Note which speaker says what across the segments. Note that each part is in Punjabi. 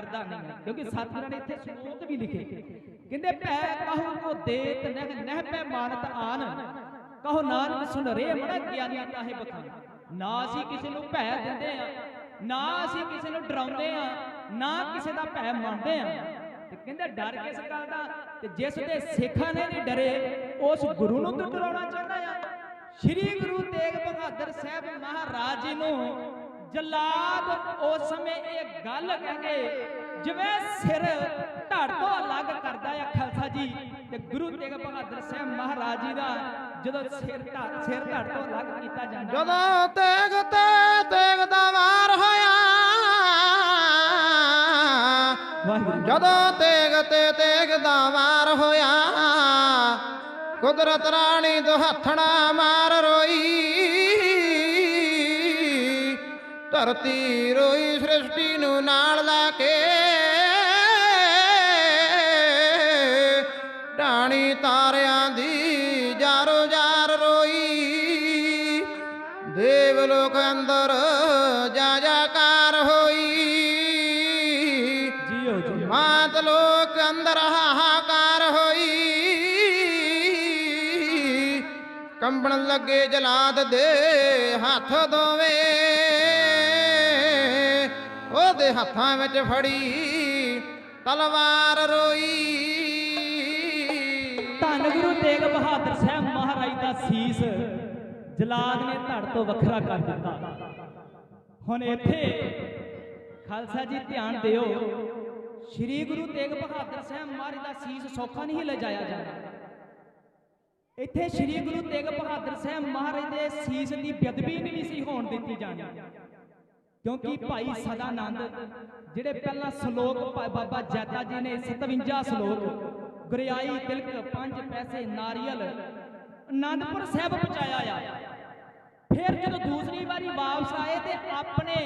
Speaker 1: ਕਰਦਾ ਨਹੀਂ ਕਿਉਂਕਿ ਸਤਿਗੁਰਾਂ ਨੇ ਇੱਥੇ ਸ਼ਲੋਕ ਵੀ ਲਿਖੇ। ਕਹਿੰਦੇ ਭੈ ਕਹੋ ਕੋ ਦੇਤ ਨਹਿ ਨਹਿ ਪੈ ਮਾਨਤ ਆਨ। ਕਹੋ ਨਾਨਕ ਸੁਨ ਰੇ ਮੜਾ ਗਿਆਨੀ ਤਾਹੇ ਬਖਾਨ। ਨਾ ਅਸੀਂ ਕਿਸੇ ਨੂੰ ਭੈ ਦਿੰਦੇ ਆ। ਨਾ ਅਸੀਂ ਕਿਸੇ ਨੂੰ ਡਰਾਉਂਦੇ ਆ। ਨਾ ਕਿਸੇ ਦਾ ਭੈ ਮੰਨਦੇ ਆ। ਤੇ ਕਹਿੰਦੇ ਡਰ ਕਿਸ ਗੱਲ ਦਾ? ਤੇ ਜਿਸ ਦੇ ਸਿੱਖਾਂ ਨੇ ਨਹੀਂ ਡਰੇ ਉਸ ਗੁਰੂ ਨੂੰ ਤੂੰ ਡਰਾਉਣਾ ਚਾਹੁੰਦਾ ਆ। ਸ਼੍ਰੀ ਗੁਰੂ ਤੇਗ ਬਹਾਦਰ ਸਾਹਿਬ ਮਹਾਰਾਜ ਜੀ ਨੂੰ ਜਲਾਦ ਉਸ ਸਮੇਂ ਇਹ ਗੱਲ ਕਹਿ ਕੇ ਜਿਵੇਂ ਸਿਰ ਧੜ ਤੋਂ ਅਲੱਗ ਕਰਦਾ ਆ ਖਾਲਸਾ ਜੀ ਤੇ ਗੁਰੂ ਤੇਗ ਬਹਾਦਰ ਸਾਹਿਬ ਮਹਾਰਾਜ ਜੀ ਦਾ ਜਦੋਂ ਸਿਰ ਧੜ ਸਿਰ ਧੜ ਤੋਂ ਅਲੱਗ ਕੀਤਾ ਜਾਂਦਾ
Speaker 2: ਜਦੋਂ ਤੇਗ ਤੇ ਤੇਗ ਦਾ ਵਾਰ ਹੋਇਆ ਜਦੋਂ ਤੇਗ ਤੇ ਤੇਗ ਦਾ ਵਾਰ ਹੋਇਆ ਕੁਦਰਤ ਰਾਣੀ ਦੁਹੱਥਣਾ ਮਾਰ ਰੋਈ। ਧਰਤੀ ਰੋਈ ਸ੍ਰਿਸ਼ਟੀ ਨੂੰ ਨਾਲ ਲਾ ਕੇ ਢਾਣੀ ਤਾਰਿਆਂ ਦੀ ਜਾਰੋ ਜਾਰ ਰੋਈ। ਦੇਵ ਲੋਕ ਅੰਦਰ ਜਾ ਜਾਕਾਰ ਹੋਈ।
Speaker 1: ਜੀਓ ਜੀ।
Speaker 2: ਮਾਤ ਲੋਕ ਅੰਦਰ ਹਾਹਾਕਾਰ ਹੋਈ। ਕੰਬਣ ਲੱਗੇ ਜਲਾਦ ਦੇ ਹੱਥ ਦੋਵੇਂ। ਉਹਦੇ ਹੱਥਾਂ ਵਿੱਚ ਫੜੀ, ਤਲਵਾਰ ਰੋਈ।
Speaker 1: ਧੰਨ ਗੁਰੂ ਤੇਗ ਬਹਾਦਰ ਸਾਹਿਬ ਮਹਾਰਾਜ ਦਾ ਸੀਸ ਜਲਾਦ ਨੇ ਧੜ ਤੋਂ ਵੱਖਰਾ ਕਰ ਦਿੱਤਾ। ਹੁਣ ਇੱਥੇ ਖਾਲਸਾ ਜੀ ਧਿਆਨ ਦਿਓ, ਸ੍ਰੀ ਗੁਰੂ ਤੇਗ ਬਹਾਦਰ ਸਾਹਿਬ ਮਹਾਰਾਜ ਦਾ ਸੀਸ ਸੌਖਾ ਨਹੀਂ ਲਿਜਾਇਆ ਜਾਂਦਾ। ਇੱਥੇ ਸ੍ਰੀ ਗੁਰੂ ਤੇਗ ਬਹਾਦਰ ਸਾਹਿਬ ਮਹਾਰਾਜ ਦੇ ਸੀਸ ਦੀ ਬੇਅਦਬੀ ਨਹੀਂ ਸੀ ਹੋਣ ਦਿੱਤੀ ਜਾਣੀ। ਕਿਉਂਕਿ ਭਾਈ ਸਦਾਨੰਦ ਜਿਹੜੇ ਪਹਿਲਾਂ ਸ਼ਲੋਕ ਬਾਬਾ ਜੈਤਾ ਜੀ ਨੇ 57 ਸ਼ਲੋਕ, ਗੁਰਿਆਈ ਤਿਲਕ, ਪੰਜ ਪੈਸੇ, ਨਾਰੀਅਲ, ਅਨੰਦਪੁਰ ਸਾਹਿਬ ਪਹੁੰਚਾਇਆ ਆ। ਫਿਰ ਜਦੋਂ ਦੂਸਰੀ ਵਾਰੀ ਵਾਪਸ ਆਏ ਤੇ ਆਪਣੇ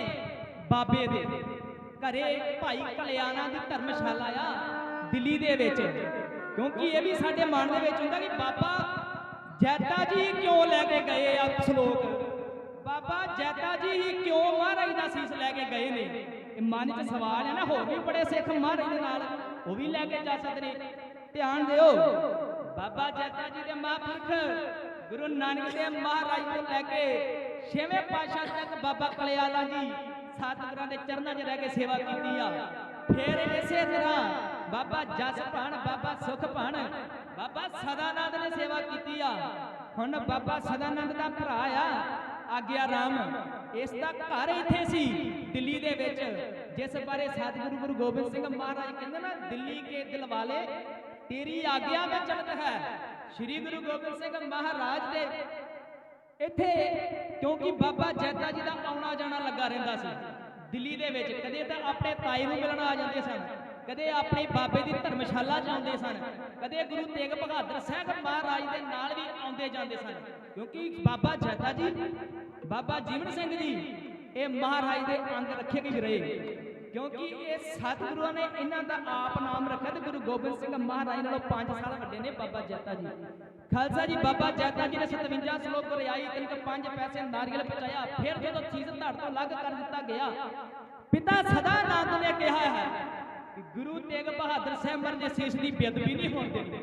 Speaker 1: ਬਾਬੇ ਦੇ ਘਰੇ ਭਾਈ ਕਲਿਆਣਾ ਦੀ ਧਰਮਸ਼ਾਲਾ ਆ, ਦਿੱਲੀ ਦੇ ਵਿੱਚ। ਕਿਉਂਕਿ ਇਹ ਵੀ ਸਾਡੇ ਮਨ ਦੇ ਵਿੱਚ ਹੁੰਦਾ ਕਿ ਬਾਬਾ ਜੈਤਾ ਜੀ ਕਿਉਂ ਲੈ ਕੇ ਗਏ ਆ ਸ਼ਲੋਕ? ਬਾਬਾ ਜੈਤਾ ਜੀ ਹੀ ਕਿਉਂ ਮਹਾਰਾਜ ਦਾ ਸੀਸ ਲੈ ਕੇ ਗਏ ਨੇ? ਇਹ ਮਨ 'ਚ ਸਵਾਲ ਹੈ ਨਾ, ਹੋਰ ਵੀ ਬੜੇ ਸਿੱਖ ਮਹਾਰਾਜ ਦੇ ਨਾਲ ਉਹ ਵੀ ਲੈ ਕੇ ਜਾ ਸਕਦੇ ਧਿਆਨ ਦਿਓ, ਬਾਬਾ ਜੈਤਾ ਜੀ ਦੇ ਮਹਾਂਪੁਰਖ ਗੁਰੂ ਨਾਨਕ ਦੇਵ ਮਹਾਰਾਜ ਤੋਂ ਲੈ ਕੇ ਛੇਵੇਂ ਪਾਤਸ਼ਾਹ ਤੱਕ ਬਾਬਾ ਕਲਿਆਲਾ ਜੀ ਸਤਿਗੁਰਾਂ ਦੇ ਚਰਨਾਂ 'ਚ ਰਹਿ ਕੇ ਸੇਵਾ ਕੀਤੀ ਆ। ਫਿਰ ਇਸੇ ਤਰ੍ਹਾਂ ਬਾਬਾ ਜਸ ਭਾਣ ਬਾਬਾ ਸੁਖ ਭਾਣ ਬਾਬਾ ਸਦਾਨੰਦ ਨੇ ਸੇਵਾ ਕੀਤੀ ਆ। ਹੁਣ ਬਾਬਾ ਸਦਾਨੰਦ ਦਾ ਭਰਾ ਆ। ਆਗਿਆ ਰਾਮ। ਇਸ ਦਾ ਘਰ ਇੱਥੇ ਸੀ, ਦਿੱਲੀ ਦੇ ਵਿੱਚ। ਜਿਸ ਬਾਰੇ ਸਤਿਗੁਰੂ ਗੁਰੂ ਗੋਬਿੰਦ ਸਿੰਘ ਮਹਾਰਾਜ ਕਹਿੰਦੇ ਨਾ, ਦਿੱਲੀ ਕੇ ਦਿਲ ਵਾਲੇ, ਤੇਰੀ ਆਗਿਆ ਵਿੱਚ ਚਲਤ ਹੈ। ਸ੍ਰੀ ਗੁਰੂ ਗੋਬਿੰਦ ਸਿੰਘ ਮਹਾਰਾਜ ਦੇ ਇੱਥੇ, ਕਿਉਂਕਿ ਬਾਬਾ ਜੈਤਾ ਜੀ ਦਾ ਆਉਣਾ ਜਾਣਾ ਲੱਗਾ ਰਹਿੰਦਾ ਸੀ। ਦਿੱਲੀ ਦੇ ਵਿੱਚ ਕਦੇ ਤਾਂ ਆਪਣੇ ਤਾਏ ਨੂੰ ਮਿਲਣ ਆ ਜਾਂਦੇ ਸਨ। ਕਦੇ ਆਪਣੇ ਬਾਬੇ ਦੀ ਧਰਮਸ਼ਾਲਾ 'ਚ ਸਨ, ਕਦੇ ਗੁਰੂ ਤੇਗ ਬਹਾਦਰ ਸਾਹਿਬ ਮਹਾਰਾਜ ਦੇ ਨਾਲ ਵੀ ਆਉਂਦੇ ਜਾਂਦੇ ਸਨ। ਕਿਉਂਕਿ ਬਾਬਾ ਜੈਤਾ ਜੀ, ਬਾਬਾ ਜੀਵਨ ਸਿੰਘ ਜੀ, ਇਹ ਮਹਾਰਾਜ ਦੇ ਅੰਗ ਰੱਖੇ ਗਏ ਰਹੇ। ਕਿਉਂਕਿ ਇਹ ਸਤਿਗੁਰੂਆਂ ਨੇ ਇਹਨਾਂ ਦਾ ਆਪ ਨਾਮ ਰੱਖਿਆ ਤੇ ਗੁਰੂ ਗੋਬਿੰਦ ਸਿੰਘ ਮਹਾਰਾਜ ਨਾਲੋਂ 5 ਸਾਲ ਵੱਡੇ ਨੇ ਬਾਬਾ ਜੈਤਾ ਜੀ। ਖਾਲਸਾ ਜੀ, ਬਾਬਾ ਜੈਤਾ ਜੀ ਨੇ 57 ਸ਼ਲੋਕ ਰਿਆਈ ਤਿੰਨ ਪੰਜ ਪੈਸੇ ਨਾਰੀਅਲ ਪਹੁੰਚਾਇਆ। ਫਿਰ ਜਦੋਂ ਚੀਜ਼ ਧੜ ਤੋਂ ਅਲੱਗ ਕਰ ਦਿੱਤਾ ਗਿਆ, ਪਿਤਾ ਸਦਾ ਆਨੰਦ ਨੇ ਕਿਹਾ ਹੈ ਗੁਰੂ ਤੇਗ ਬਹਾਦਰ ਸਾਹਿਬ ਮਰ ਦੇ ਬੇਅਦਬੀ ਨਹੀਂ ਹੋਣ ਦੇਣੀ।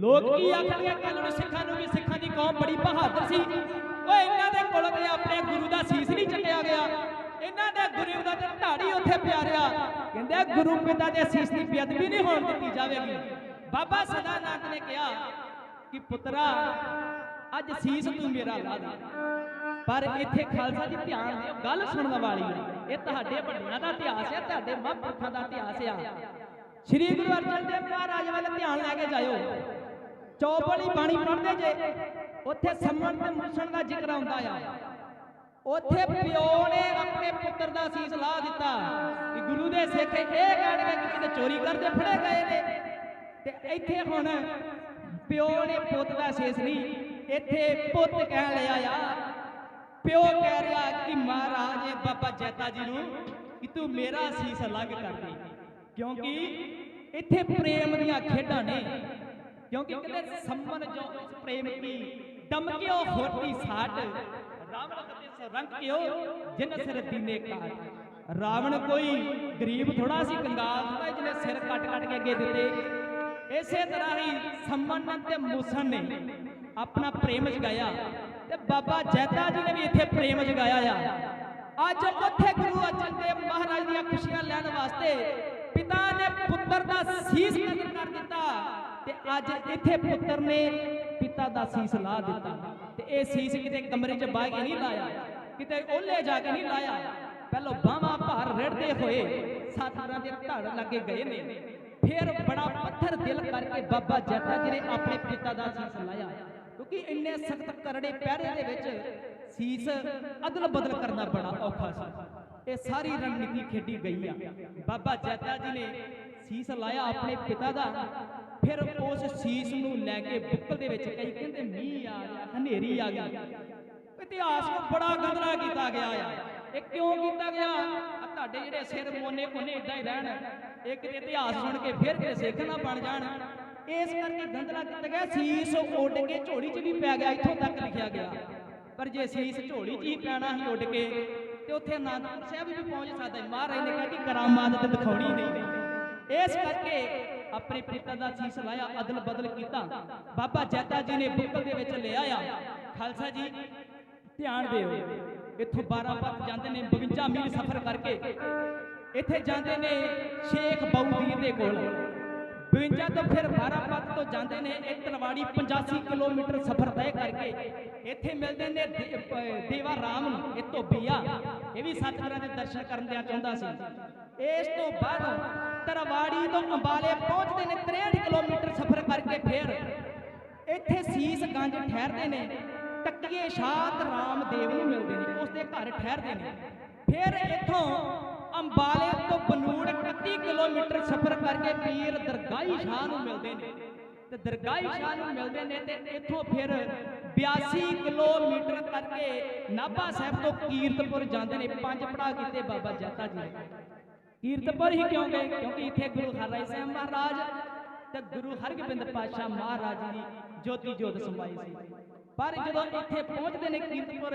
Speaker 1: ਲੋਕ ਕੀ ਆਖਣਗੇ? ਕੱਲ ਨੂੰ ਸਿੱਖਾਂ ਨੂੰ ਵੀ ਸਿੱਖਾਂ ਦੀ ਕੌਮ ਬੜੀ ਬਹਾਦਰ ਸੀ। ਓਏ ਇਹਨਾਂ ਦੇ ਕੋਲ ਤੇ ਆਪਣੇ ਗੁਰੂ ਦਾ ਸੀਸ ਨਹੀਂ ਚੱਕਿਆ ਗਿਆ। ਇਹਨਾਂ ਦੇ ਗੁਰੂ ਦਾ ਤੇ ਢਾੜੀ ਉੱਥੇ ਪਿਆਰਿਆ ਕਹਿੰਦੇ ਗੁਰੂ ਪਿਤਾ ਦੇ ਸੀਸ ਦੀ ਬੇਅਦਬੀ ਨਹੀਂ ਹੋਣ ਦਿੱਤੀ ਜਾਵੇਗੀ। ਬਾਬਾ ਸਦਾਨੰਦ ਨੇ ਕਿਹਾ ਕਿ ਪੁੱਤਰਾ ਅੱਜ ਸੀਸ ਤੂੰ ਮੇਰਾ ਲਾ ਦੇ। ਪਰ ਇੱਥੇ ਖਾਲਸਾ ਜੀ ਧਿਆਨ ਦਿਓ, ਗੱਲ ਸੁਣਨ ਵਾਲੀ ਹੈ ਇਹ ਤੁਹਾਡੇ ਵੱਡਿਆਂ ਦਾ ਇਤਿਹਾਸ ਹੈ ਤੁਹਾਡੇ ਮਹਾਂਪੁਰਖਾਂ ਦਾ ਇਤਿਹਾਸ ਆ। ਸ੍ਰੀ ਗੁਰੂ ਅਰਜਨ ਦੇਵ ਮਹਾਰਾਜ ਵੱਲ ਧਿਆਨ ਲੈ ਕੇ ਜਾਇਓ। ਚੌਪੜੀ ਬਾਣੀ ਪੜ੍ਹਦੇ ਜੇ, ਉੱਥੇ ਸੰਮਣ ਤੇ ਮੁਸਣ ਦਾ ਜ਼ਿਕਰ ਆਉਂਦਾ ਆ। ਉੱਥੇ ਪਿਓ ਨੇ ਆਪਣੇ ਪੁੱਤਰ ਦਾ ਸੀਸ ਲਾ ਦਿੱਤਾ ਕਿ ਗੁਰੂ ਦੇ ਸਿੱਖ ਇਹ ਕਹਿਣਗੇ ਕਿ ਕਿਤੇ ਚੋਰੀ ਕਰਦੇ ਫੜੇ ਗਏ ਨੇ। ਤੇ ਇੱਥੇ ਹੁਣ ਪਿਓ ਨੇ ਪੁੱਤ ਦਾ ਸੀਸ ਨਹੀਂ, ਇੱਥੇ ਪੁੱਤ ਕਹਿ ਲਿਆ ਆ ਪਿਓ ਕਹਿ ਰਿਹਾ ਕਿ ਮਹਾਰਾਜ ਇਹ ਬਾਬਾ ਜੈਤਾ ਜੀ ਨੂੰ ਕਿ ਤੂੰ ਮੇਰਾ ਸੀਸ ਅਲੱਗ ਕਰ ਦੇ। ਕਿਉਂਕਿ ਇੱਥੇ ਪ੍ਰੇਮ ਦੀਆਂ ਖੇਡਾਂ ਨੇ। ਕਿਉਂਕਿ ਕਹਿੰਦੇ ਸੰਮਨ ਜੋ ਪ੍ਰੇਮ ਕੀ ਦਮਕਿਓ ਹੋਤੀ ਸਾਟ ਰਾਮ ਰਖਤੇ ਸਰੰਗ ਕਿਓ ਜਿਨ ਸਿਰ ਦੀਨੇ ਕਾਟ ਰਾਵਣ ਕੋਈ ਗਰੀਬ ਥੋੜਾ ਸੀ ਕੰਗਾਲ ਥੋੜਾ ਜਿਹਨੇ ਸਿਰ ਕੱਟ ਕੱਟ ਕੇ ਅੱਗੇ ਦਿੱਤੇ। ਇਸੇ ਤਰ੍ਹਾਂ ਹੀ ਸੰਮਨ ਤੇ ਮੂਸਨ ਨੇ ਆਪਣਾ ਪ੍ਰੇਮ ਜਗਾਇਆ। ਤੇ ਬਾਬਾ ਜੈਤਾ ਜੀ ਨੇ ਵੀ ਇੱਥੇ ਪ੍ਰੇਮ ਜਗਾਇਆ ਆ। ਅੱਜ ਉੱਥੇ ਗੁਰੂ ਅਰਜਨ ਦੇਵ ਮਹਾਰਾਜ ਦੀਆਂ ਖੁਸ਼ੀਆਂ ਲੈਣ ਵਾਸਤੇ ਪਿਤਾ ਨੇ ਪੁੱਤਰ ਦਾ ਸੀਸ ਕਤਲ ਕਰ ਦਿੱਤਾ ਤੇ ਅੱਜ ਇੱਥੇ ਪੁੱਤਰ ਨੇ ਪਿਤਾ ਦਾ ਸੀਸ ਲਾ ਦਿੱਤਾ। ਤੇ ਇਹ ਸੀਸ ਕਿਤੇ ਕਮਰੇ 'ਚ ਬਾਹ ਕੇ ਨਹੀਂ ਲਾਇਆ, ਕਿਤੇ ਓਲੇ ਜਾ ਕੇ ਨਹੀਂ ਲਾਇਆ। ਪਹਿਲਾਂ ਬਾਹਾਂ ਭਾਰ ਰੜਦੇ ਹੋਏ ਸਤਿਗੁਰਾਂ ਦੇ ਧੜ ਲੱਗੇ ਗਏ ਨੇ। ਫਿਰ ਬੜਾ ਪੱਥਰ ਦਿਲ ਕਰਕੇ ਬਾਬਾ ਜੱਟਾ ਜੀ ਨੇ ਆਪਣੇ ਪਿਤਾ ਦਾ ਸੀਸ ਲਾਇਆ। ਕਿਉਂਕਿ ਇੰਨੇ ਸਖਤ ਕਰੜੇ ਪਹਿਰੇ ਦੇ ਵਿੱਚ ਸੀਸ ਅਦਲ ਬਦਲ ਕਰਨਾ ਬੜਾ ਔਖਾ ਸੀ। ਇਹ ਸਾਰੀ ਰਣਨੀਤੀ ਖੇਡੀ ਗਈ ਆ। ਬਾਬਾ ਜੱਟਾ ਜੀ ਨੇ ਸੀਸ ਲਾਇਆ ਆਪਣੇ ਪਿਤਾ ਦਾ, ਫਿਰ ਉਸ ਸੀਸ ਨੂੰ ਲੈ ਕੇ ਬੁੱਕਲ ਦੇ ਵਿੱਚ ਕਈ ਕਹਿੰਦੇ, ਮੀਂਹ ਆ ਗਿਆ, ਹਨੇਰੀ ਆ ਗਈ। ਇਤਿਹਾਸ ਨੂੰ ਬੜਾ ਗੰਦਲਾ ਕੀਤਾ ਗਿਆ ਆ। ਇਹ ਕਿਉਂ ਕੀਤਾ ਗਿਆ? ਤੁਹਾਡੇ ਜਿਹੜੇ ਸਿਰ ਮੋਨੇ ਕੋਨੇ ਇਦਾਂ ਹੀ ਰਹਿਣ। ਇੱਕ ਇਤਿਹਾਸ ਸੁਣ ਕੇ ਫਿਰ ਕੇ ਸਿੱਖ ਨਾ ਬਣ ਜਾਣ। ਇਸ ਕਰਕੇ ਗੰਦਲਾ ਕੀਤਾ ਗਿਆ, ਸੀਸ ਉੱਡ ਕੇ ਝੋਲੀ 'ਚ ਵੀ ਪੈ ਗਿਆ, ਇੱਥੋਂ ਤੱਕ ਲਿਖਿਆ ਗਿਆ। ਪਰ ਜੇ ਸੀਸ ਝੋਲੀ 'ਚ ਹੀ ਪੈਣਾ ਸੀ ਉੱਡ ਕੇ, ਤੇ ਉੱਥੇ ਅਨੰਦਪੁਰ ਸਾਹਿਬ ਵੀ ਪਹੁੰਚ ਸਕਦਾ। ਮਹਾਰਾਜ ਨੇ ਕਿਹਾ ਕਿ ਕਰਾਮਾਤ ਤੇ ਦਿਖਾਉਣੀ ਨਹੀਂ। ਇਸ ਕਰਕੇ ਆਪਣੇ ਪਿਤਾ ਦਾ ਸੀਸ ਲਾਇਆ ਅਦਲ ਬਦਲ ਕੀਤਾ। ਬਾਬਾ ਜੈਤਾ ਜੀ ਨੇ ਬੁੱਕਲ ਦੇ ਵਿੱਚ ਲਿਆ ਆ। ਖਾਲਸਾ ਜੀ, ਧਿਆਨ ਦਿਓ। ਇੱਥੋਂ 12 ਪੱਤ ਜਾਂਦੇ ਨੇ 52 ਮੀਲ ਸਫ਼ਰ ਕਰਕੇ। ਇੱਥੇ ਜਾਂਦੇ ਨੇ ਸ਼ੇਖ ਬਊਦੀਰ ਦੇ ਕੋਲ। 52 ਤੋਂ ਫਿਰ 12 ਪੱਤ ਤੋਂ ਜਾਂਦੇ ਨੇ ਇਹ ਤਲਵਾੜੀ 85 ਕਿਲੋਮੀਟਰ ਸਫ਼ਰ ਤੈਅ ਕਰਕੇ। ਇੱਥੇ ਮਿਲਦੇ ਨੇ ਦੇਵਾ ਰਾਮ ਨੂੰ, ਇਹ ਧੋਬੀਆ ਇਹ ਵੀ ਸਤਿਗੁਰਾਂ ਦੇ ਦਰਸ਼ਨ ਕਰਨ ਦਿਆ ਚਾਹੁੰਦਾ ਸੀ। ਇਸ ਤੋਂ ਬਾਅਦ ਤਰਵਾੜੀ ਤੋਂ ਅੰਬਾਲੇ ਪਹੁੰਚਦੇ ਨੇ 63 ਕਿਲੋਮੀਟਰ ਸਫ਼ਰ ਕਰਕੇ ਫਿਰ। ਇੱਥੇ ਸੀਸ ਗੰਜ ਠਹਿਰਦੇ ਨੇ, ਟੱਕੀਏ ਸ਼ਾਤ ਰਾਮਦੇਵ ਨੂੰ ਮਿਲਦੇ ਨੇ ਉਸ ਦੇ ਘਰ ਠਹਿਰਦੇ ਨੇ। ਫਿਰ ਇੱਥੋਂ ਅੰਬਾਲੇ ਤੋਂ ਬਨੂੜ 31 ਕਿਲੋਮੀਟਰ ਸਫ਼ਰ ਕਰਕੇ ਪੀਰ ਦਰਗਾਹੀ ਸ਼ਾਹ ਨੂੰ ਮਿਲਦੇ ਨੇ। ਤੇ ਦਰਗਾਹੀ ਸ਼ਾਹ ਨੂੰ ਮਿਲਦੇ ਨੇ ਤੇ ਇੱਥੋਂ ਫਿਰ 82 ਕਿਲੋਮੀਟਰ ਕਰਕੇ ਨਾਭਾ ਸਾਹਿਬ ਤੋਂ ਕੀਰਤਪੁਰ ਜਾਂਦੇ ਨੇ। ਪੰਜ ਪੜਾਅ ਕੀਤੇ ਬਾਬਾ ਜੱਤਾ ਜੀ ਨੇ। ਕੀਰਤਪੁਰ ਹੀ ਕਿਉਂ ਗਏ? ਕਿਉਂਕਿ ਇੱਥੇ ਗੁਰੂ ਹਰਿ ਸਾਹਿਬ ਮਹਾਰਾਜ ਤੇ ਗੁਰੂ ਹਰਗੋਬਿੰਦ ਪਾਤਸ਼ਾਹ ਮਹਾਰਾਜ ਜੀ ਜੋਤੀ ਜੋਤ ਸਮਾਈ ਸੀ। ਪਰ ਜਦੋਂ ਇੱਥੇ ਪਹੁੰਚਦੇ ਨੇ ਕੀਰਤਪੁਰ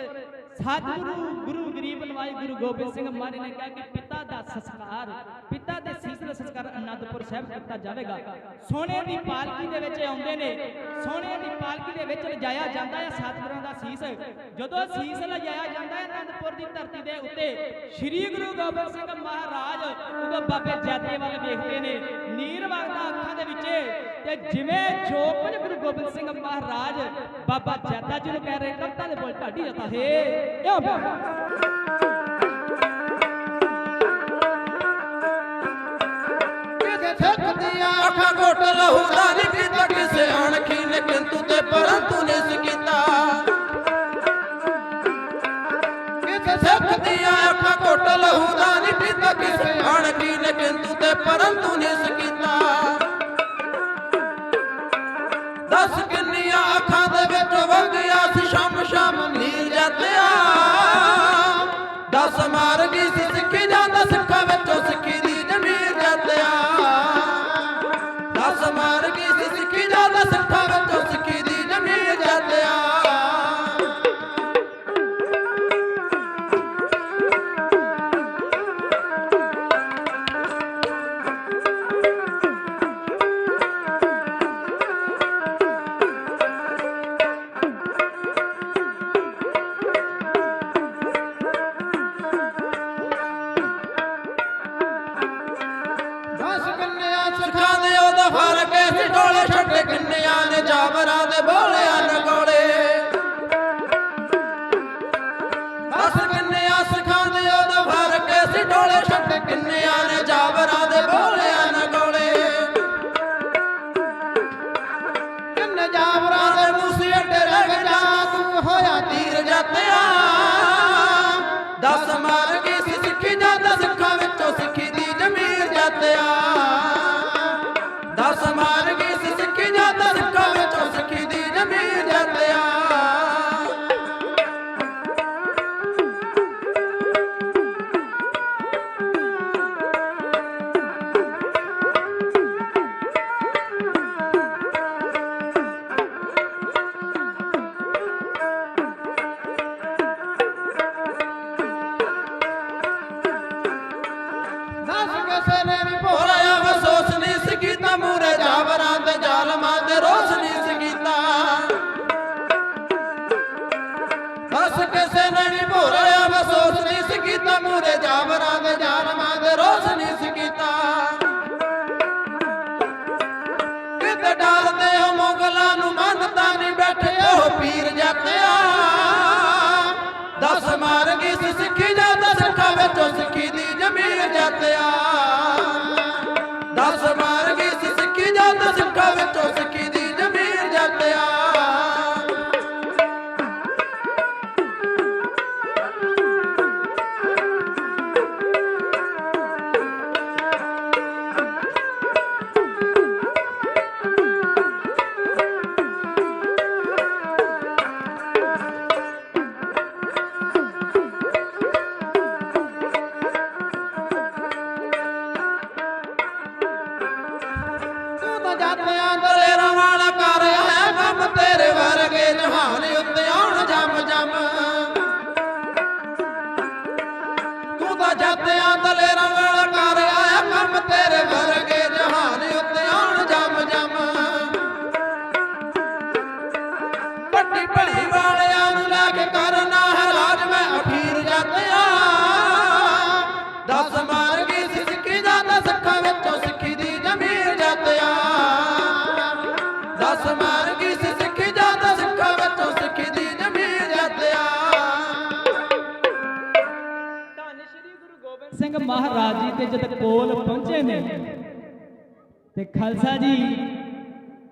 Speaker 1: ਸਤਿਗੁਰੂ ਗੁਰੂ ਗਰੀਬ ਨਵਾਜ ਗੁਰੂ ਗੋਬਿੰਦ ਸਿੰਘ ਮਹਾਰਾਜ ਨੇ ਕਿਹਾ ਕਿ ਪਿਤਾ ਦਾ ਸੰਸਕਾਰ ਪਿਤਾ ਦੇ ਸੀਸ ਦਾ ਸੰਸਕਾਰ ਅਨੰਦਪੁਰ ਸਾਹਿਬ ਕੀਤਾ ਜਾਵੇਗਾ। ਸੋਨੇ ਦੀ ਪਾਲਕੀ ਦੇ ਵਿੱਚ ਆਉਂਦੇ ਨੇ। ਸੋਨੇ ਦੀ ਪਾਲਕੀ ਦੇ ਵਿੱਚ ਲਿਜਾਇਆ ਜਾਂਦਾ ਹੈ ਸਤਿਗੁਰਾਂ ਦਾ ਸੀਸ। ਜਦੋਂ ਸੀਸ ਲਿਜਾਇਆ ਜਾਂਦਾ ਹੈ ਅਨੰਦਪੁਰ ਦੀ ਧਰਤੀ ਦੇ ਉੱਤੇ, ਸ੍ਰੀ ਗੁਰੂ ਗੋਬਿੰਦ ਸਿੰਘ ਮਹਾਰਾਜ ਉਦੋਂ ਬਾਬੇ ਜਾਤੇ ਵੱਲ ਵੇਖਦੇ ਨੇ। ਨੀਰ ਵਗਦਾ ਅੱਖਾਂ ਦੇ ਵਿੱਚ ਤੇ ਜਿਵੇਂ ਜੋ ਕੁਝ ਗੁਰੂ ਗੋਬਿੰਦ ਸਿੰਘ ਮਹਾਰਾਜ ਬਾਬਾ ਜਾਤਾ ਜੀ ਨੂੰ ਕਹਿ ਰਹੇ ਕਵਤਾ ਦੇ ਬੋਲ ਢਾਡੀ ਜਾਂਦਾ ਹੈ ਇਉਂ
Speaker 2: ਘੁੱਟ ਲਹੂ ਕਿਸੇ ਅਣਖੀ ਨੇ ਕਿੰਤੂ ਤੇ ਪਰੰਤੂ ਨਿਸ ਕੀਤਾ।
Speaker 3: ਕਿਸੇ
Speaker 2: ਸਿੱਖ ਦੀਆਂ ਅੱਖਾਂ ਘੁੱਟ ਲਹੂ ਦਾ ਪੀਤਾ ਕਿਸੇ ਅਣਖੀ ਨੇ ਕਿੰਤੂ ਤੇ ਪਰੰਤੂ ਨਿਸ ਕੀਤਾ। ਦੀ ਰਮੀ ਜਲਿਆ ਅਸ ਕਿਸੇ ਨਣੀ ਭੋਰਿਆ ਬਸੋਸ ਨਹੀਂ ਸਕੀਤਾ ਮੂਰੇ
Speaker 3: ਜਾਵਰਾਂ
Speaker 2: ਦੇ ਜਾਨਮਾਂ ਦੇ,
Speaker 1: ਰੋਸ ਨਹੀਂ ਸਕੀਤਾ ਸਿੰਘ ਮਹਾਰਾਜ ਜੀ ਤੇ ਜਦ ਕੋਲ ਪਹੁੰਚੇ ਨੇ, ਤੇ ਖਾਲਸਾ ਜੀ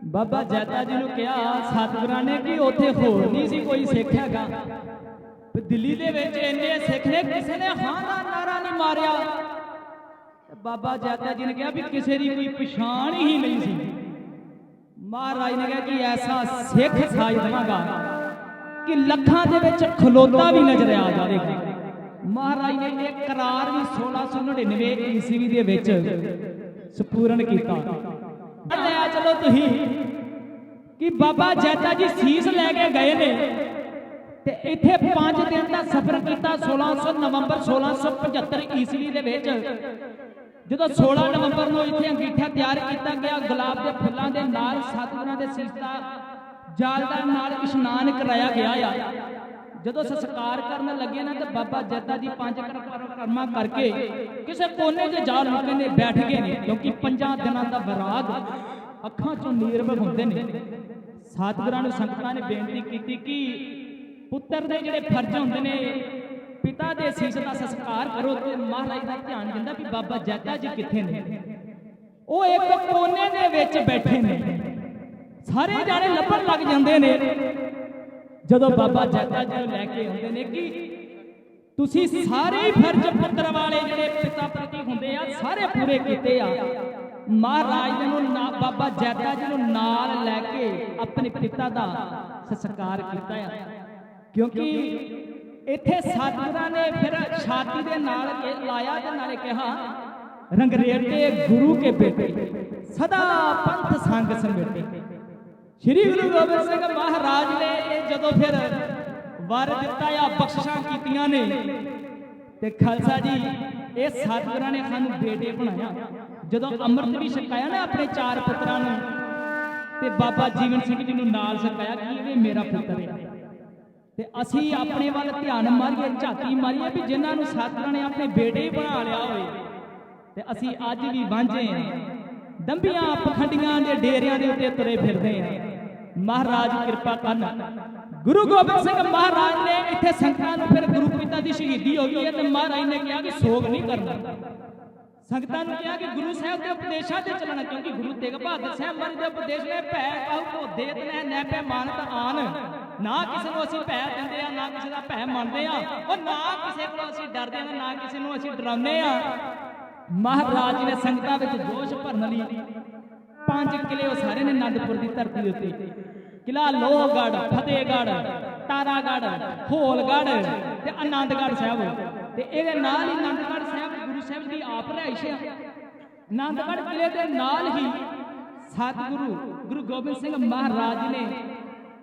Speaker 1: ਬਾਬਾ ਜੈਤਾ ਜੀ ਨੂੰ ਕਿਹਾ, ਸਤਿਗੁਰਾਂ ਨੇ ਕਿ ਉੱਥੇ ਹੋਰ ਨਹੀਂ ਸੀ ਕੋਈ ਸਿੱਖ ਹੈਗਾ ਦਿੱਲੀ ਦੇ ਵਿੱਚ ਇੰਨੇ ਸਿੱਖ ਨੇ, ਕਿਸੇ ਨੇ ਹਾਂ ਦਾ ਨਾਰਾ ਨਹੀਂ ਮਾਰਿਆ। ਬਾਬਾ ਜੈਤਾ ਜੀ ਨੇ ਕਿਹਾ ਵੀ ਕਿਸੇ ਦੀ ਕੋਈ ਪਛਾਣ ਹੀ ਨਹੀਂ ਸੀ। ਮਹਾਰਾਜ ਨੇ ਕਿਹਾ ਕਿ ਐਸਾ ਸਿੱਖ ਸਾਜ ਦੇਵਾਂਗਾ ਕਿ ਲੱਖਾਂ ਦੇ ਵਿੱਚ ਖਲੋਤਾ ਵੀ ਨਜ਼ਰ ਆ ਜਾਵੇਗਾ। ਮਹਾਰਾਜ ਨੇ ਇਹ ਕਰਾਰ ਵੀ 1699 ਈਸਵੀ ਦੇ ਵਿੱਚ ਸਪੂਰਨ ਕੀਤਾ। ਲੈ ਚਲੋ ਤੁਸੀਂ ਕਿ ਬਾਬਾ ਜੈਤਾ ਜੀ ਸੀਸ ਲੈ ਕੇ ਗਏ ਨੇ ਤੇ ਇੱਥੇ 5 ਦਿਨ ਦਾ ਸਫ਼ਰ ਕੀਤਾ 1600 ਨਵੰਬਰ 1675 ਈਸਵੀ ਦੇ ਵਿੱਚ। ਜਦੋਂ 16 ਨਵੰਬਰ ਨੂੰ ਇੱਥੇ ਅੰਗੀਠਾ ਤਿਆਰ ਕੀਤਾ ਗਿਆ, ਗੁਲਾਬ ਦੇ ਫੁੱਲਾਂ ਦੇ ਨਾਲ ਸਤਿਗੁਰਾਂ ਦੇ ਸੀਸ ਦਾ ਨਾਲ ਇਸ਼ਨਾਨ ਕਰਾਇਆ ਗਿਆ ਆ। ਜਦੋਂ ਸੰਸਕਾਰ ਕਰਨ ਲੱਗੇ ਨਾ ਤਾਂ ਬਾਬਾ ਜੱਦਾ ਜੀ ਪੰਜ ਕਰ- ਕਰਕੇ ਕਿਸੇ ਕੋਨੇ 'ਚ ਜਾ ਲੁਕੇ ਨੇ ਬੈਠ ਗਏ ਨੇ, ਕਿਉਂਕਿ ਪੰਜਾਂ ਦਿਨਾਂ ਦਾ ਵਿਰਾਗ ਅੱਖਾਂ 'ਚੋਂ ਨੀਰ ਵਗਾਉਂਦੇ ਨੇ। ਸਤਿਗੁਰਾਂ ਨੂੰ ਸੰਗਤਾਂ ਨੇ ਬੇਨਤੀ ਕੀਤੀ ਕਿ ਪੁੱਤਰ ਦੇ ਜਿਹੜੇ ਫਰਜ਼ ਹੁੰਦੇ ਨੇ, ਪਿਤਾ ਦੇ ਸੀਸ ਦਾ ਸੰਸਕਾਰ ਕਰੋ ਤੇ ਮਹਾਰਾਜ ਦਾ ਧਿਆਨ ਦਿੰਦਾ ਵੀ ਬਾਬਾ ਜੱਦਾ ਜੀ ਕਿੱਥੇ ਨੇ। ਉਹ ਇੱਕ ਕੋਨੇ ਦੇ ਵਿੱਚ ਬੈਠੇ ਨੇ। ਸਾਰੇ ਜਾਣੇ ਲੱਭਣ ਲੱਗ ਜਾਂਦੇ ਨੇ। ਜਦੋਂ ਬਾਬਾ ਜੱਦਾ ਜੀ ਨੂੰ ਲੈ ਕੇ ਆਉਂਦੇ ਨੇ ਕਿ ਤੁਸੀਂ ਸਾਰੇ ਹੀ ਫਰਜ਼ ਪੁੱਤਰ ਵਾਲੇ ਜਿਹੜੇ ਪਿਤਾ ਪ੍ਰਤੀ ਹੁੰਦੇ ਆ, ਸਾਰੇ ਪੂਰੇ ਕੀਤੇ ਆ। ਮਹਾਰਾਜ ਨੂੰ ਨਾ- ਬਾਬਾ ਜੱਦਾ ਜੀ ਨੂੰ ਨਾਲ ਲੈ ਕੇ ਆਪਣੇ ਪਿਤਾ ਦਾ ਸਸਕਾਰ ਕੀਤਾ ਆ। ਕਿਉਂਕਿ ਇੱਥੇ ਸਤਿਗੁਰਾਂ ਨੇ ਫਿਰ ਛਾਤੀ ਦੇ ਨਾਲ ਲਾਇਆ ਤੇ ਨਾਲੇ ਕਿਹਾ ਰੰਗਰੇਟੇ ਗੁਰੂ ਕੇ ਬੇਟੇ, ਸਦਾ ਪੰਥ ਸੰਗ ਸਮੇਟੇ। ਸ਼੍ਰੀ ਗੁਰੂ ਗੋਬਿੰਦ ਸਿੰਘ ਮਹਾਰਾਜ ਨੇ ਇਹ ਜਦੋਂ ਫਿਰ ਵਰ ਦਿੱਤਾ ਆ ਬਖਸ਼ਿਸ਼ਾਂ ਕੀਤੀਆਂ ਨੇ, ਤੇ ਖਾਲਸਾ ਜੀ, ਇਹ ਸਤਿਗੁਰਾਂ ਨੇ ਸਾਨੂੰ ਬੇਟੇ ਬਣਾਇਆ। ਜਦੋਂ ਅੰਮ੍ਰਿਤ ਵੀ ਛਕਾਇਆ ਨਾ ਆਪਣੇ ਚਾਰ ਪੁੱਤਰਾਂ ਨੂੰ, ਤੇ ਬਾਬਾ ਜੀਵਨ ਸਿੰਘ ਜੀ ਨੂੰ ਨਾਲ ਛਕਾਇਆ ਕਿ ਇਹ ਮੇਰਾ ਪੁੱਤਰ ਹੈ। ਤੇ ਅਸੀਂ ਆਪਣੇ ਵੱਲ ਧਿਆਨ ਮਾਰੀਏ, ਝਾਤੀ ਮਾਰੀਏ ਵੀ ਜਿਨ੍ਹਾਂ ਨੂੰ ਸਤਿਗੁਰਾਂ ਨੇ ਆਪਣੇ ਬੇਟੇ ਬਣਾ ਲਿਆ ਹੋਵੇ। ਤੇ ਅਸੀਂ ਅੱਜ ਵੀ ਵਾਂਝੇ ਆ ਦੰਬੀਆਂ ਪਖੰਡੀਆਂ ਦੇ ਡੇਰਿਆਂ ਦੇ ਉੱਤੇ ਤੁਰੇ ਫਿਰਦੇ ਆ ਮਹਾਰਾਜ ਕਿਰਪਾ ਕਰਨ। ਗੁਰੂ ਗੋਬਿੰਦ ਸਿੰਘ ਮਹਾਰਾਜ ਨੇ ਇੱਥੇ ਸੰਗਤਾਂ ਨੂੰ ਫਿਰ ਗੁਰੂ ਪਿਤਾ ਦੀ ਸ਼ਹੀਦੀ ਹੋ ਗਈ ਹੈ ਤੇ ਮਹਾਰਾਜ ਨੇ ਕਿਹਾ ਕਿ ਸੋਗ ਨਹੀਂ ਕਰਨਾ। ਸੰਗਤਾਂ ਨੂੰ ਕਿਹਾ ਕਿ ਗੁਰੂ ਸਾਹਿਬ ਦੇ ਉਪਦੇਸ਼ਾਂ ਤੇ ਚੱਲਣਾ, ਕਿਉਂਕਿ ਗੁਰੂ ਤੇਗ ਬਹਾਦਰ ਸਾਹਿਬ ਮਹਾਰਾਜ ਦੇ ਉਪਦੇਸ਼ ਨੇ, ਭੈ ਕਹੂ ਕੋ ਦੇਤ ਲੈ ਨੈ ਪੈ ਮਾਨਤ ਆਨ। ਨਾ ਕਿਸੇ ਨੂੰ ਅਸੀਂ ਭੈ ਦਿੰਦੇ ਆ, ਨਾ ਕਿਸੇ ਦਾ ਭੈ ਮੰਨਦੇ ਆ, ਉਹ ਨਾ ਕਿਸੇ ਕੋਲੋਂ ਅਸੀਂ ਡਰਦੇ ਆ ਨਾ ਕਿਸੇ ਨੂੰ ਅਸੀਂ ਡਰਾਉਂਦੇ ਆ। ਮਹਾਰਾਜ ਨੇ ਸੰਗਤਾਂ ਵਿੱਚ ਜੋਸ਼ ਭਰਨ ਲਈ ਪੰਜ ਕਿਲੇ ਉਹ ਸਾਰੇ ਨੇ ਅਨੰਦਪੁਰ ਦੀ ਧਰਤੀ ਉੱਤੇ। ਕਿਲਾ ਲੋਹਗੜ ਫਤਿਹਗੜ ਤਾਰਾਗੜ ਹੋਲਗੜ ਤੇ ਆਨੰਦਗੜ ਸਾਹਿਬ। ਤੇ ਇਹਦੇ ਨਾਲ ਹੀ ਆਨੰਦਗੜ ਸਾਹਿਬ ਗੁਰੂ ਸਾਹਿਬ ਦੀ ਆਪ ਰਿਹਾਇਸ਼ ਹੈ ਆਨੰਦਗੜ ਕਿਲੇ ਦੇ ਨਾਲ ਹੀ ਸਤਿਗੁਰੂ ਗੁਰੂ ਗੋਬਿੰਦ ਸਿੰਘ ਮਹਾਰਾਜ ਨੇ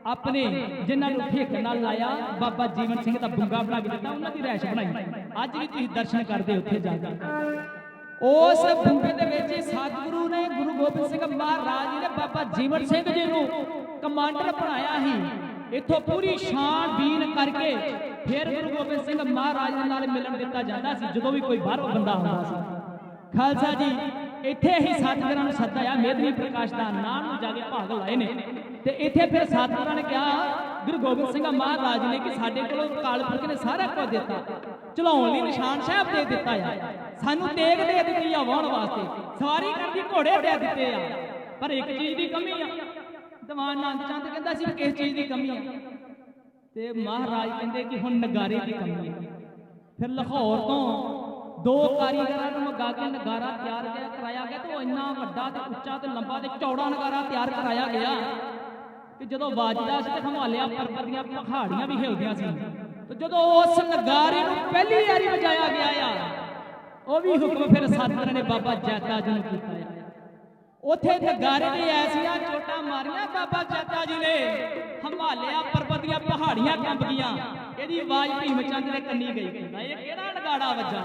Speaker 1: ਆਪਣੇ ਜਿਨ੍ਹਾਂ ਨੂੰ ਠੇਕ ਨਾਲ ਲਾਇਆ, ਬਾਬਾ ਜੀਵਨ ਸਿੰਘ ਦਾ ਬੁੰਗਾ ਬਣਾ ਕੇ ਦਿੱਤਾ, ਉਹਨਾਂ ਦੀ ਰਿਹਾਇਸ਼ ਬਣਾਈ। ਅੱਜ ਵੀ ਤੁਸੀਂ ਦਰਸ਼ਨ ਕਰਦੇ ਉੱਥੇ ਜਾ ਕੇ। ਉਸ ਬੁੰਗੇ ਦੇ ਵਿੱਚ ਹੀ ਸਤਿਗੁਰੂ ਨੇ ਗੁਰੂ ਗੋਬਿੰਦ ਸਿੰਘ ਮਹਾਰਾਜ ਜੀ ਨੇ ਬਾਬਾ ਜੀਵਨ ਸਿੰਘ ਜੀ ਨੂੰ ਕਮਾਂਡਰ ਬਣਾਇਆ ਸੀ। ਇੱਥੋਂ ਪੂਰੀ ਸ਼ਾਨ ਬੀਨ ਕਰਕੇ ਫਿਰ ਗੁਰੂ ਗੋਬਿੰਦ ਸਿੰਘ ਮਹਾਰਾਜ ਦੇ ਨਾਲ ਮਿਲਣ ਦਿੱਤਾ ਜਾਂਦਾ ਸੀ, ਜਦੋਂ ਵੀ ਕੋਈ ਬਾਹਰੋਂ ਬੰਦਾ ਆਉਂਦਾ ਸੀ। ਖਾਲਸਾ ਜੀ, ਇੱਥੇ ਹੀ ਸਤਿਗੁਰਾਂ ਨੂੰ ਸੱਦਾ ਆ ਮੇਦਨੀ ਪ੍ਰਕਾਸ਼ ਦਾ ਨਾਮ ਨੂੰ ਜਾ ਕੇ ਭਾਗ ਲਾਏ ਨੇ। ਤੇ ਇੱਥੇ ਫਿਰ ਸਤਿਗੁਰਾਂ ਨੇ ਕਿਹਾ, ਗੁਰੂ ਗੋਬਿੰਦ ਸਿੰਘ ਮਹਾਰਾਜ ਨੇ ਕਿ ਸਾਡੇ ਕੋਲੋਂ ਕਾਲਪੁਰਖ ਨੇ ਸਾਰਾ ਕੁਝ ਦਿੱਤਾ। ਚਲਾਉਣ ਲਈ ਨਿਸ਼ਾਨ ਸਾਹਿਬ ਦੇ ਦਿੱਤਾ ਆ। ਸਾਨੂੰ ਤੇਗ ਦੇ ਦਿੱਤੀ ਆ ਵਾਹਣ ਵਾਸਤੇ। ਸਾਰੀ ਕਰਦੀ, ਘੋੜੇ ਦੇ ਦਿੱਤੇ ਆ। ਪਰ ਇੱਕ ਚੀਜ਼ ਦੀ ਕਮੀ ਆ। ਦੀਵਾਨ ਆਨੰਦ ਚੰਦ ਕਹਿੰਦਾ ਸੀ ਵੀ ਕਿਸ ਚੀਜ਼ ਦੀ ਕਮੀ ਆ? ਤੇ ਮਹਾਰਾਜ ਕਹਿੰਦੇ ਕਿ ਹੁਣ ਨਗਾਰੇ ਦੀ ਕਮੀ ਹੈ ਫਿਰ ਲਾਹੌਰ ਤੋਂ ਦੋ ਕਾਰੀਗਰਾਂ ਨੂੰ ਮੰਗਾ ਕੇ ਨਗਾਰਾ ਤਿਆਰ ਕਰਾਇਆ ਗਿਆ ਤੇ ਉਹ ਇੰਨਾ ਵੱਡਾ ਤੇ ਉੱਚਾ ਤੇ ਲੰਬਾ ਤੇ ਚੌੜਾ ਨਗਾਰਾ ਤਿਆਰ ਕਰਾਇਆ ਗਿਆ। ਕਿ ਜਦੋਂ ਵਾਜਦਾ ਸੀ ਤੇ ਹਿਮਾਲਿਆ ਪਰਬਤ ਦੀਆਂ ਪਹਾੜੀਆਂ ਵੀ ਹਿਲਦੀਆਂ ਸੀ। ਤੇ ਜਦੋਂ ਉਸ ਨਗਾਰੇ ਨੂੰ ਪਹਿਲੀ ਵਾਰੀ ਵਜਾਇਆ ਗਿਆ ਆ ਉਹ ਵੀ ਹੁਕਮ ਫਿਰ ਸਤਿਗੁਰਾਂ ਨੇ ਬਾਬਾ ਜੈਤਾ ਜੀ ਨੂੰ ਕੀਤਾ ਆ। ਉਥੇ ਨਗਾਰੇ ਨੇ ਐਸੀਆਂ ਚੋਟਾਂ ਮਾਰੀਆਂ ਬਾਬਾ ਜੈਤਾ ਜੀ ਨੇ। ਹਿਮਾਲਿਆ ਪਰਬਤ ਦੀਆਂ ਪਹਾੜੀਆਂ ਕੰਬ ਗਈਆਂ। ਇਹਦੀ ਆਵਾਜ਼ ਭੀਮ ਚੰਦ ਦੇ ਕੰਨੀ ਗਈ। ਇਹ ਕਿਹੜਾ ਨਗਾੜਾ ਵੱਜਾ?